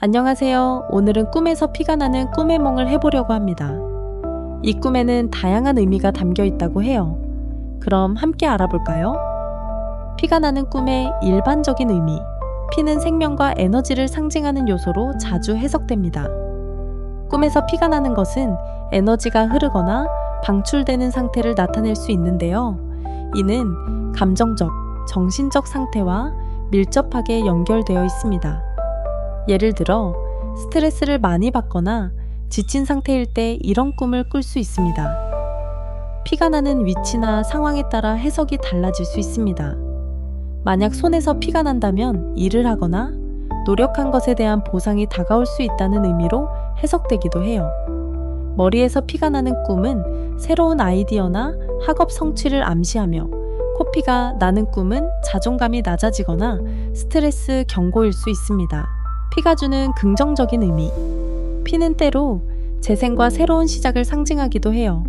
안녕하세요. 오늘은 꿈에서 피가 나는 꿈의 몽을 해보려고 합니다. 이 꿈에는 다양한 의미가 담겨 있다고 해요. 그럼 함께 알아볼까요? 피가 나는 꿈의 일반적인 의미. 피는 생명과 에너지를 상징하는 요소로 자주 해석됩니다. 꿈에서 피가 나는 것은 에너지가 흐르거나 방출되는 상태를 나타낼 수 있는데요. 이는 감정적, 정신적 상태와 밀접하게 연결되어 있습니다. 예를 들어, 스트레스를 많이 받거나 지친 상태일 때 이런 꿈을 꿀 수 있습니다. 피가 나는 위치나 상황에 따라 해석이 달라질 수 있습니다. 만약 손에서 피가 난다면 일을 하거나 노력한 것에 대한 보상이 다가올 수 있다는 의미로 해석되기도 해요. 머리에서 피가 나는 꿈은 새로운 아이디어나 학업 성취를 암시하며 코피가 나는 꿈은 자존감이 낮아지거나 스트레스 경고일 수 있습니다. 피가 주는 긍정적인 의미. 피는 때로 재생과 새로운 시작을 상징하기도 해요.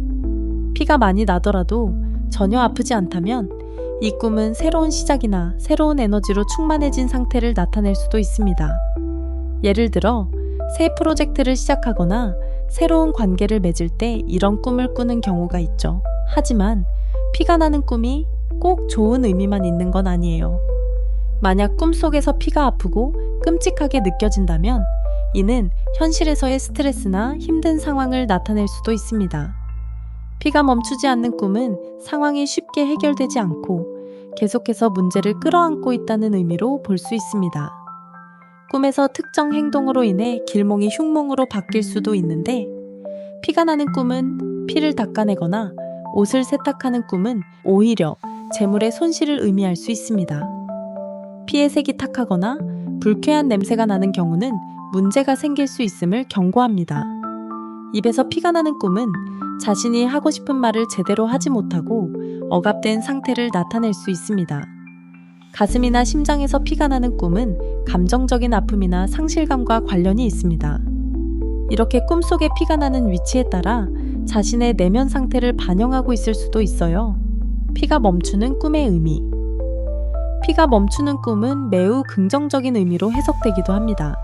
피가 많이 나더라도 전혀 아프지 않다면 이 꿈은 새로운 시작이나 새로운 에너지로 충만해진 상태를 나타낼 수도 있습니다. 예를 들어, 새 프로젝트를 시작하거나 새로운 관계를 맺을 때 이런 꿈을 꾸는 경우가 있죠. 하지만 피가 나는 꿈이 꼭 좋은 의미만 있는 건 아니에요. 만약 꿈속에서 피가 아프고 끔찍하게 느껴진다면 이는 현실에서의 스트레스나 힘든 상황을 나타낼 수도 있습니다. 피가 멈추지 않는 꿈은 상황이 쉽게 해결되지 않고 계속해서 문제를 끌어안고 있다는 의미로 볼 수 있습니다. 꿈에서 특정 행동으로 인해 길몽이 흉몽으로 바뀔 수도 있는데 피가 나는 꿈은 피를 닦아내거나 옷을 세탁하는 꿈은 오히려 재물의 손실을 의미할 수 있습니다. 피의 색이 탁하거나 불쾌한 냄새가 나는 경우는 문제가 생길 수 있음을 경고합니다. 입에서 피가 나는 꿈은 자신이 하고 싶은 말을 제대로 하지 못하고 억압된 상태를 나타낼 수 있습니다. 가슴이나 심장에서 피가 나는 꿈은 감정적인 아픔이나 상실감과 관련이 있습니다. 이렇게 꿈속에 피가 나는 위치에 따라 자신의 내면 상태를 반영하고 있을 수도 있어요. 피가 멈추는 꿈의 의미. 피가 멈추는 꿈은 매우 긍정적인 의미로 해석되기도 합니다.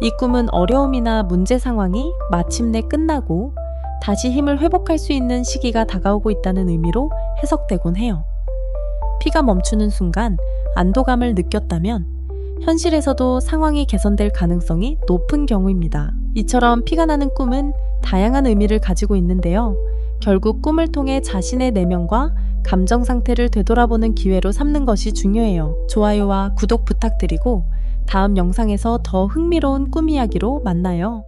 이 꿈은 어려움이나 문제 상황이 마침내 끝나고 다시 힘을 회복할 수 있는 시기가 다가오고 있다는 의미로 해석되곤 해요. 피가 멈추는 순간 안도감을 느꼈다면 현실에서도 상황이 개선될 가능성이 높은 경우입니다. 이처럼 피가 나는 꿈은 다양한 의미를 가지고 있는데요. 결국 꿈을 통해 자신의 내면과 감정 상태를 되돌아보는 기회로 삼는 것이 중요해요. 좋아요와 구독 부탁드리고 다음 영상에서 더 흥미로운 꿈 이야기로 만나요.